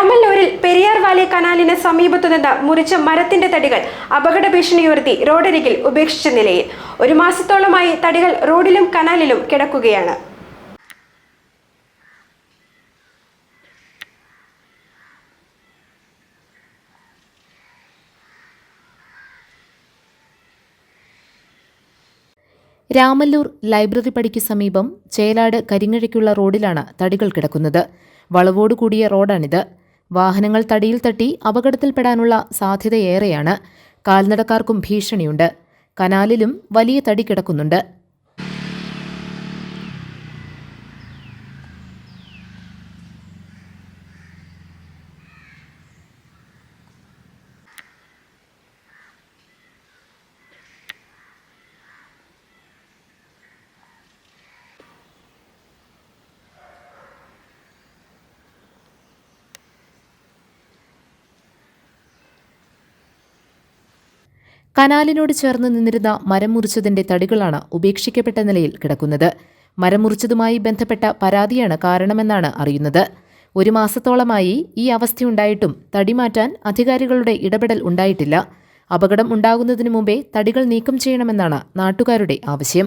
രാമല്ലൂരിൽ Periyar Valley കനാലിന് സമീപത്തുനിന്ന് മുറിച്ച മരത്തിന്റെ തടികൾ അപകട ഭീഷണി ഉയർത്തി റോഡരികിൽ ഉപേക്ഷിച്ച നിലയിൽ. ഒരു മാസത്തോളമായി തടികൾ റോഡിലും കനാലിലും കിടക്കുകയാണ്. രാമല്ലൂർ ലൈബ്രറി പടിക്ക് സമീപം ചേലാട് കരിങ്ങഴയ്ക്കുള്ള റോഡിലാണ് തടികൾ കിടക്കുന്നത്. വളവോടുകൂടിയ റോഡാണിത്. വാഹനങ്ങൾ തടിയിൽ തട്ടി അപകടത്തിൽപ്പെടാനുള്ള സാധ്യതയേറെയാണ്. കാൽനടക്കാർക്കും ഭീഷണിയുണ്ട്. കനാലിലും വലിയ തടി കിടക്കുന്നുണ്ട്. കനാലിനോട് ചേർന്ന് നിന്നിരുന്ന മരം മുറിച്ചതിന്റെ തടികളാണ് ഉപേക്ഷിക്കപ്പെട്ട നിലയിൽ കിടക്കുന്നത്. മരം മുറിച്ചതുമായി ബന്ധപ്പെട്ട പരാതിയാണ് കാരണമെന്നാണ് അറിയുന്നത്. ഒരു മാസത്തോളമായി ഈ അവസ്ഥയുണ്ടായിട്ടും തടി മാറ്റാൻ അധികാരികളുടെ ഇടപെടൽ ഉണ്ടായിട്ടില്ല. അപകടം ഉണ്ടാകുന്നതിനു മുമ്പേ തടികൾ നീക്കം ചെയ്യണമെന്നാണ് നാട്ടുകാരുടെ ആവശ്യം.